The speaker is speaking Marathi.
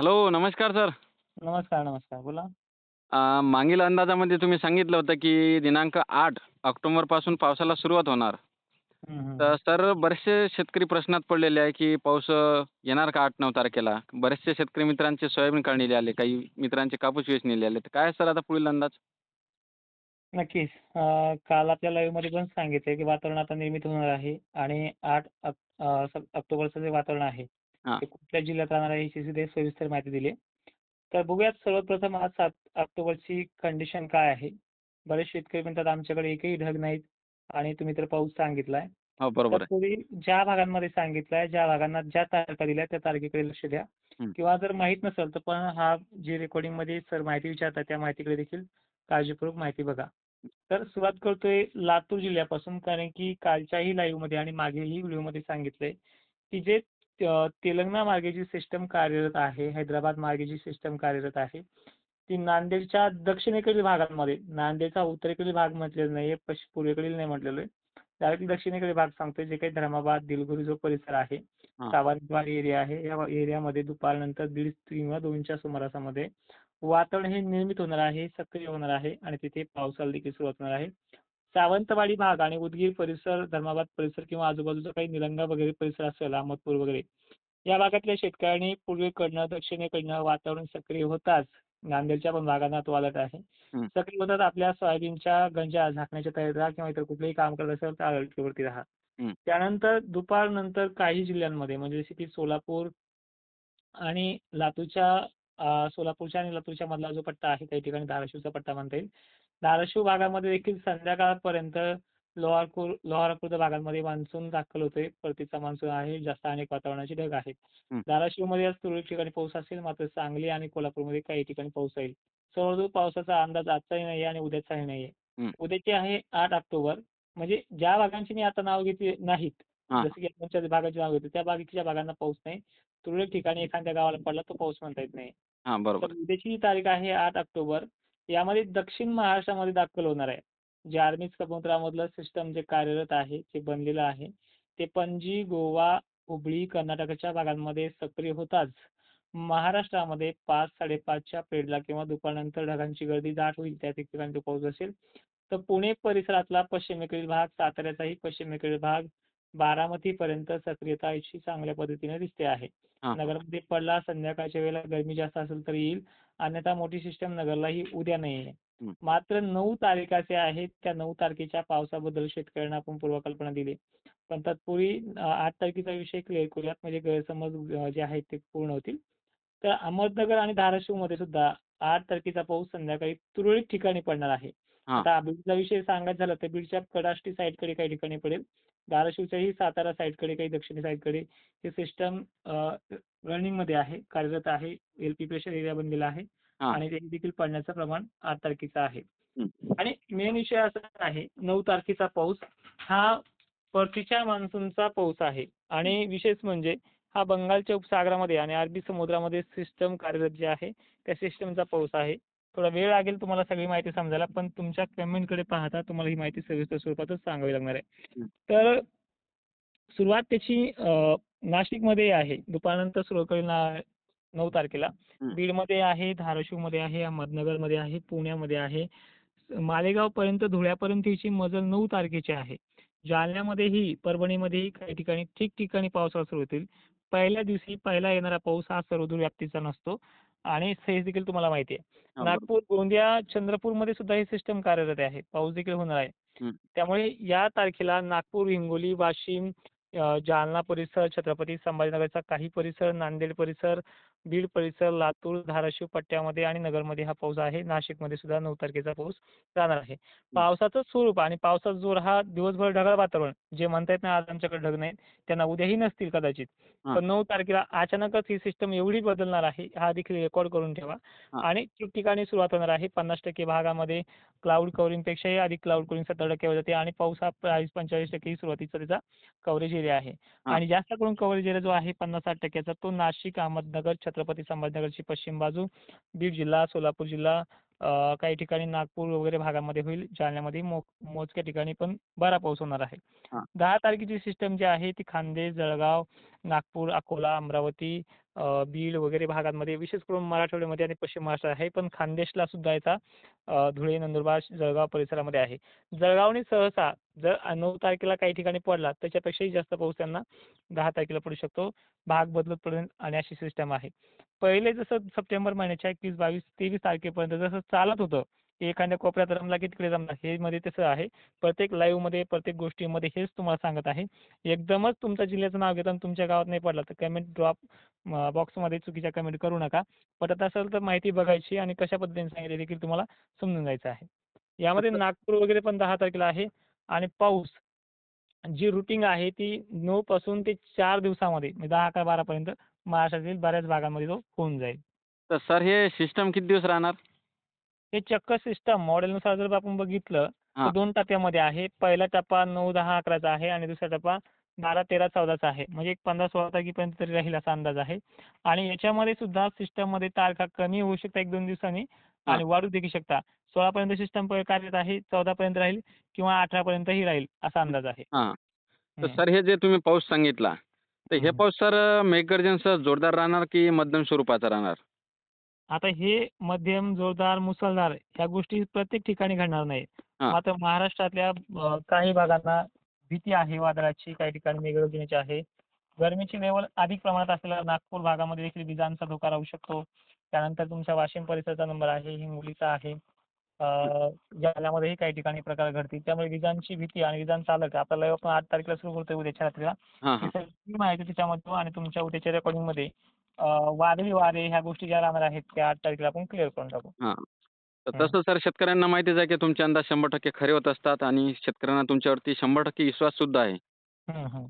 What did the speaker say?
हॅलो नमस्कार सर. नमस्कार नमस्कार. बोला. अं, मागील अंदाजामध्ये तुम्ही सांगितलं होतं की दिनांक आठ ऑक्टोबरपासून पावसाला सुरुवात होणार. हम्म, हम्म. तर सर बरेचसे शेतकरी प्रश्नात पडलेले आहे की पाऊस अं, येणार का आठ नऊ तारखेला? बरेचसे शेतकरी मित्रांचे सोयाबीन काढणीला आले काही मित्रांचे कापूस वेचणीला आले. तर काय सर आता पुढील अंदाज? नक्कीच. अं, काल आपल्या लाईव्हमध्ये पण सांगितलंय की वातावरण आता निर्मित होणार आहे आणि आठ ऑक- अं, स- ऑक्टोबरचं जे वातावरण आहे. ते कुठल्या जिल्ह्यात राहणार आहे याची सुद्धा सविस्तर माहिती दिली. आहे. तर बघूयात सर्वप्रथम आज सात ऑक्टोबरची कंडिशन काय आहे. बरेच शेतकरी म्हणतात आमच्याकडे एकही ढग नाहीत. आणि तुम्ही तर पाऊस सांगितलाय. हो बरोबर ज्या भागांमध्ये सांगितलंय ज्या भागांना ज्या तारखा दिल्या त्या तारखेकडे लक्ष द्या. किंवा जर माहीत नसेल तर पण हा जी रेकॉर्डिंगमध्ये सर माहिती विचारतात त्या माहितीकडे देखील काळजीपूर्वक माहिती बघा. तर सुरुवात करतोय लातूर जिल्ह्यापासून कारण की कालच्याही लाईव्हमध्ये आणि मागेही व्हिडिओमध्ये सांगितलंय की जे तेलंगणा मार्गे जी सिस्टम कार्यरत आहे हैदराबाद मार्गे जी सिस्टम कार्यरत आहे. ती नांदेडच्या दक्षिणेकडील भागांमध्ये नांदेडचा उत्तरेकडील भाग म्हटलेला नाहीये पश्चिम पूर्वेकडील नाही म्हटलेलं आहे. डायरेक्ट दक्षिणेकडील भाग सांगतोय जे काही धर्माबाद दिलगुरी जो परिसर आहे. सावंतवाडी एरिया आहे या एरियामध्ये दुपारनंतर दीड किंवा दोनच्या सुमारासामध्ये वातावरण हे निर्मित होणार आहे सक्रिय होणार आहे आणि तिथे पावसाला देखील सुरुवात होणार आहे. सावंतवाडी भाग आणि उदगीर परिसर धर्माबाद परिसर किंवा आजूबाजूचा काही निलंगा वगैरे परिसर असेल अहमदपूर वगैरे या भागातल्या शेतकऱ्यांनी पूर्वेकडनं दक्षिणेकडनं वातावरण सक्रिय होताच नांदेडच्या पण भागांना तो आलट आहे. सक्रिय होतात आपल्या सोयाबीनच्या गंजा झाकण्याच्या तयारीत राहा किंवा इतर कुठलंही काम करत असेल तर अलर्टवरती राहा. त्यानंतर दुपारनंतर काही जिल्ह्यांमध्ये म्हणजे जसे की सोलापूर आणि लातूरच्या सोलापूरच्या आणि लातूरच्या मधला जो पट्टा आहे काही ठिकाणी धाराशिवचा पट्टा म्हणता येईल. धाराशिव भागामध्ये देखील संध्याकाळपर्यंत लोहार खुर लोहार खुर्द भागांमध्ये मान्सून दाखल होतोय. परतीचा मान्सून आहे. जास्त अनेक वातावरणाचे ढग आहेत हं. धाराशिवमध्ये आज तुरळक ठिकाणी पाऊस असेल मात्र सांगली आणि कोल्हापूरमध्ये काही ठिकाणी पाऊस येईल. सर्वदूर पावसाचा अंदाज आजचाही नाहीये आणि उद्याचाही नाहीये. उद्याचे आहे आठ ऑक्टोबर. म्हणजे ज्या भागांची मी आता नाव घेतली नाहीत. जसं की आपण भागाची नाव घेतो त्या बाकीच्या भागांना पाऊस नाही. तुरळक ठिकाणी एखाद्या गावाला पडला तो पाऊस म्हणता येत नाही. हां बरोबर. उद्याची तारीख आहे आठ ऑक्टोबर. यामध्ये दक्षिण महाराष्ट्रामध्ये दाखल होणार आहे. जे आर्मीज समुद्रामधलं सिस्टम जे कार्यरत आहे जे बनलेलं आहे ते पणजी गोवा हुबळी कर्नाटकच्या भागांमध्ये सक्रिय होताच. महाराष्ट्रामध्ये पाच साडेपाचच्या पेडला किंवा दुपारनंतर ढगांची गर्दी दाट होईल त्या ठिकाणी तो पाऊस असेल. तर पुणे परिसरातला पश्चिमेकडील भाग साताऱ्याचाही पश्चिमेकडील भाग बारामतीपर्यंत सक्रियता अशी चांगल्या पद्धतीने दिसते आहे. हां. नगरमध्ये पडला संध्याकाळच्या वेळेला गरमी जास्त असेल तर येईल. अन्यथा मोठी सिस्टम नगरला ही उद्या नाही आहे. हं. मात्र नऊ तारखाचे आहेत त्या नऊ तारखेच्या पावसाबद्दल शेतकऱ्यांना आपण पूर्वकल्पना दिली. पण तत्पूर्वी अं, आठ तारखेचा विषय क्लिअर करूयात. म्हणजे गैरसमज अं, जे आहेत ते पूर्ण होतील. तर अहमदनगर आणि धाराशिवमध्ये सुद्धा आठ तारखेचा पाऊस संध्याकाळी तुरळक ठिकाणी पडणार आहे. हां. आता बीडचा विषय सांगायचा झाला तर बीडच्या कडाष्टी साईडकडे काही ठिकाणी पडेल. धाराशिवच्याही सातारा साईडकडे काही दक्षिणी साईडकडे हे सिस्टम रनिंगमध्ये आहे कार्यरत आहे एलपी प्रेशर एरिया बनलेला आहे. आणि ते देखील पडण्याचं प्रमाण आठ तारखेचं आहे. आणि मेन विषय असा आहे नऊ तारखेचा पाऊस हा परतीच्या मान्सूनचा पाऊस आहे आणि विशेष म्हणजे हा बंगालच्या उपसागरामध्ये आणि अरबी समुद्रामध्ये सिस्टम कार्यरत जे आहे त्या सिस्टमचा पाऊस आहे थोडा वेळ लागेल तुम्हाला सगळी माहिती समजायला पण तुमच्या कमेंटकडे पाहता तुम्हाला ही माहिती सविस्तर स्वरूपातच सांगावी लागणार आहे. तर सुरुवात त्याची नाशिकमध्ये आहे. दुपारनंतर सुरू करेल नऊ तारखेला. बीडमध्ये आहे धाराशिवमध्ये आहे अहमदनगरमध्ये आहे पुण्यामध्ये आहे. मालेगावपर्यंत धुळ्यापर्यंत हिची मजल नऊ तारखेची आहे. जालन्यामध्येही परभणीमध्येही काही ठिकाणी ठिकठिकाणी पावसाळा सुरू होतील. पहिल्या दिवशी पहिला येणारा पाऊस हा सर्वदूर व्याप्तीचा नसतो. आणि हे देखील तुम्हाला माहिती आहे. नागपूर गोंदिया चंद्रपूरमध्ये सुद्धा हे सिस्टम कार्यरत आहे पाऊस देखील होणार आहे. त्यामुळे या तारखेला नागपूर हिंगोली वाशिम जालना परिसर छत्रपती संभाजीनगरचा काही परिसर नांदेड परिसर बीड परिसर लातूर धाराशिव पट्ट्यामध्ये आणि नगरमध्ये हा पाऊस आहे. नाशिकमध्ये सुद्धा नऊ तारखेचा पाऊस राहणार आहे. पावसाचं स्वरूप आणि पावसाचा जोर हा दिवसभर ढगाळ वातावरण जे म्हणता येत नाही आज आमच्याकडे ढग नाहीत त्यांना उद्याही नसतील कदाचित. पण नऊ तारखेला अचानकच ही सिस्टम एवढी बदलणार आहे हा देखील रेकॉर्ड करून ठेवा. आणि ठिकठिकाणी सुरुवात होणार आहे. पन्नास टक्के भागामध्ये क्लाउड कव्हरिंगपेक्षाही अधिक क्लाउड कव्हरिंग सत्तर टक्के जाते आणि पाऊस हा चाळीस पंचेचाळीस टक्के सुरुवातीचा त्याचा कव्हरेज एरिया आहे. आणि जास्त करून कव्हरेज एरिया जो आहे पन्नास साठ टक्क्याचा तो नाशिक अहमदनगर छत्रपती संभाजीनगरची पश्चिम बाजू बीड जिल्हा सोलापूर जिल्हा काही ठिकाणी नागपूर वगैरे भागामध्ये होईल जालन्यामध्ये मोजक्या ठिकाणी पण बरा पाऊस होणार आहे. दहा तारखेची सिस्टम जी आहे ती खान्देश जळगाव नागपूर अकोला अमरावती बीड वगैरे भागांमध्ये विशेष करून मराठवाड्यामध्ये आणि पश्चिम महाराष्ट्रात आहे. पण खानदेशला सुद्धा याचा धुळे नंदुरबार जळगाव परिसरामध्ये आहे. जळगावने सहसा जर नऊ तारखेला काही ठिकाणी पडला त्याच्यापेक्षाही जास्त पाऊस त्यांना दहा तारखेला पडू शकतो. भाग बदलत पडेल आणि अशी सिस्टम आहे. पहिले जसं सप्टेंबर महिन्याच्या एकवीस बावीस तेवीस तारखेपर्यंत जसं चालत होतं एखाद्या कोपऱ्यात रमला की तिकडे रमला हे मध्ये तसं आहे. प्रत्येक लाईव्हमध्ये प्रत्येक गोष्टीमध्ये हेच तुम्हाला सांगत आहे. एकदमच तुमच्या जिल्ह्याचं नाव घेताना तुमच्या गावात नाही पडला तर कमेंट ड्रॉप बॉक्समध्ये चुकीच्या कमेंट करू नका. पटत असेल तर माहिती बघायची आणि कशा पद्धतीने सांगितले देखील तुम्हाला समजून जायचं आहे. यामध्ये नागपूर वगैरे पण दहा तारखेला आहे आणि पाऊस जी रुटीन आहे ती नऊ पासून ते चार दिवसामध्ये म्हणजे दहा अकरा बारापर्यंत महाराष्ट्रातील बऱ्याच भागांमध्ये तो होऊन जाईल. तर सर हे सिस्टम किती दिवस राहणार? हे चक्क सिस्टम मॉडेलनुसार जर आपण बघितलं तर. दोन टप्प्यामध्ये आहे. पहिला टप्पा नऊ दहा अकराचा आहे आणि दुसरा टप्पा बारा तेरा चौदाचा आहे. म्हणजे एक पंधरा सोळा तारखेपर्यंत तरी राहील असा अंदाज आहे. आणि याच्यामध्ये सुद्धा सिस्टममध्ये तारखा कमी होऊ शकतात एक दोन दिवसांनी आणि वाढू देखील शकता. सोळापर्यंत सिस्टम कार्यरत आहे चौदापर्यंत राहील किंवा अठरापर्यंतही राहील असा अंदाज आहे. हां. तर हम्म. सर हे जे तुम्ही पाऊस सांगितला तर हे हम्म. पाऊस सर मेघगर्जनसह जोरदार राहणार की मध्यम स्वरूपाचा राहणार? आता हे मध्यम जोरदार मुसळधार ह्या गोष्टी प्रत्येक ठिकाणी घडणार नाही. मात्र महाराष्ट्रातल्या काही भागांना भीती आहे वादळाची काही ठिकाणी मेघगर्जनेची आहे. गरमीची लेवल अधिक प्रमाणात असलेल्या नागपूर भागामध्ये देखील विजांचा धोका राहू शकतो. त्यानंतर तुमच्या वाशिम परिसराचा नंबर आहे हिंगोलीचा आहे. जालन्यामध्येही काही ठिकाणी प्रकार घडतील. त्यामुळे विजांची भीती आणि विजांचा चालक आपल्याला आपण आठ तारखेला सुरू करतोय उद्याच्या रात्रीला. माहिती त्याच्यामध्ये आणि तुमच्या उद्याच्या रेकॉर्डिंगमध्ये वादळी वारे ह्या गोष्टी ज्या राहणार आहेत त्या आठ तारखेला आपण क्लिअर करून टाकू हां तर. तसं सर शेतकऱ्यांना माहितीच आहे की तुमचे अंदाज शंभर टक्के खरे होत असतात आणि शेतकऱ्यांना तुमच्यावरती शंभर टक्के विश्वास सुद्धा आहे हं, हं.